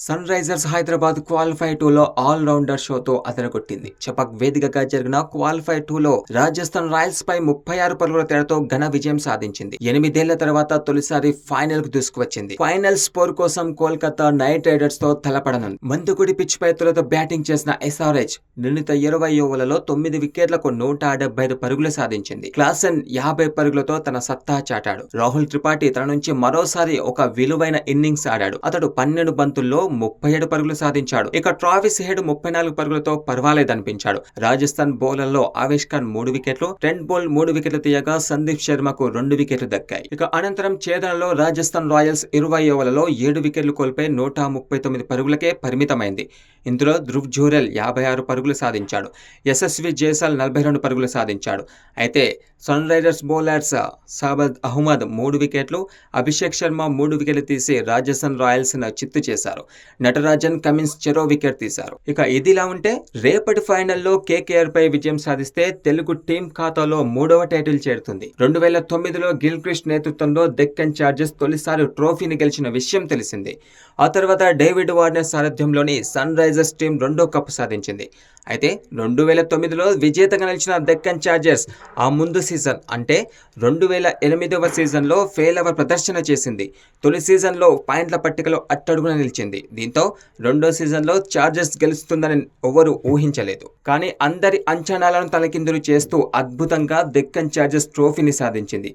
Sun Risers Hyderabad qualify టూలో all rounder షోతో అదరగొట్టింది. చపక్ వేదికగా జరిగిన క్వాలిఫై టూలో రాజస్థాన్ రాయల్స్ పై ముప్పై ఆరు పరుగుల తేడాతో ఘన విజయం సాధించింది. ఎనిమిదేళ్ళ తర్వాత తొలిసారి ఫైనల్కు దూసుకువచ్చింది. ఫైనల్ స్కోర్ కోసం కోల్కతా నైట్ రైడర్స్తో తలపడనుంది. మందుగుడి పిచ్ పై తొలతో బ్యాటింగ్ చేసిన ఎస్ఆర్హెచ్ నిర్ణీత ఇరవై ఓవర్లలో తొమ్మిది వికెట్లకు నూట డెబ్బై ఐదు పరుగులు సాధించింది. క్లాసన్ యాభై పరుగులతో తన సత్తా చాటాడు. రాహుల్ త్రిపాఠి తన నుంచి మరోసారి ఒక విలువైన ఇన్నింగ్స్ ఆడాడు. అతడు పన్నెండు బంతుల్లో ముప్పై ఏడు పరుగులు సాధించాడు. ఇక ట్రావిస్ హెడ్ ముప్పై నాలుగు పరుగులతో పర్వాలేదనిపించాడు. రాజస్థాన్ బౌలర్లో ఆవేష్ ఖాన్ మూడు వికెట్లు ట్రెంట్ బోల్ మూడు వికెట్లు తీయగా సందీప్ శర్మకు రెండు వికెట్లు దక్కాయి. ఇక అనంతరం ఛేదనలో రాజస్థాన్ రాయల్స్ ఇరవై ఓవర్లలో ఏడు వికెట్లు కోల్పోయి నూట ముప్పై తొమ్మిది పరుగులకే పరిమితమైంది. ఇందులో ధృవ్ జూరెల్ యాభై ఆరు పరుగులు సాధించాడు. యశస్వి జైసాల్ నలభై రెండు పరుగులు సాధించాడు. అయితే Sunrisers bowlers Shahbaz Ahmed మూడు వికెట్లు అభిషేక్ శర్మ మూడు వికెట్లు తీసి రాజస్థాన్ రాయల్స్ను చిత్తు చేశారు. నటరాజన్ కమిన్స్ చెరో వికెట్ తీశారు. ఇక ఇదిలా ఉంటే రేపటి ఫైనల్లో కేకేఆర్ పై విజయం సాధిస్తే తెలుగు టీం ఖాతాలో మూడవ టైటిల్ చేరుతుంది. రెండు వేల తొమ్మిదిలో గిల్ నేతృత్వంలో డెక్కన్ చార్జెస్ తొలిసారి ట్రోఫీని గెలిచిన విషయం తెలిసింది. ఆ తర్వాత డేవిడ్ వార్నర్ సారథ్యంలోని సన్ రైజర్స్ టీం రెండో కప్పు సాధించింది. అయితే రెండు వేల తొమ్మిదిలో విజేతగా నిలిచిన డెక్కన్ ఛార్జర్స్ ఆ ముందు సీజన్ అంటే రెండు వేల ఎనిమిదవ సీజన్లో ఫెయిల్ అవర్ ప్రదర్శన చేసింది. తొలి సీజన్లో పాయింట్ల పట్టికలో అట్టడుగున నిలిచింది. దీంతో రెండో సీజన్లో ఛార్జర్స్ గెలుస్తుందని ఎవరు ఊహించలేదు. కానీ అందరి అంచనాలను తలకిందులు చేస్తూ అద్భుతంగా డెక్కన్ ఛార్జర్స్ ట్రోఫీని సాధించింది.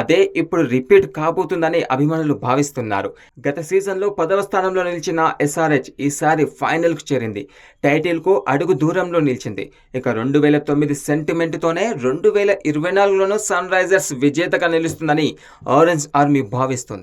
అదే ఇప్పుడు రిపీట్ కాబోతుందని అభిమానులు భావిస్తున్నారు. గత సీజన్లో పదవ స్థానంలో నిలిచిన ఎస్ఆర్హెచ్ ఈసారి ఫైనల్కు చేరింది. టైటిల్కు అడుగు దూరం దూరంలో నిలిచింది. ఇక రెండు వేల తొమ్మిది సెంటిమెంట్తోనే రెండు వేల ఇరవై నాలుగులోనూ సన్ రైజర్స్ విజేతగా నిలుస్తుందని ఆరెంజ్ ఆర్మీ భావిస్తుంది.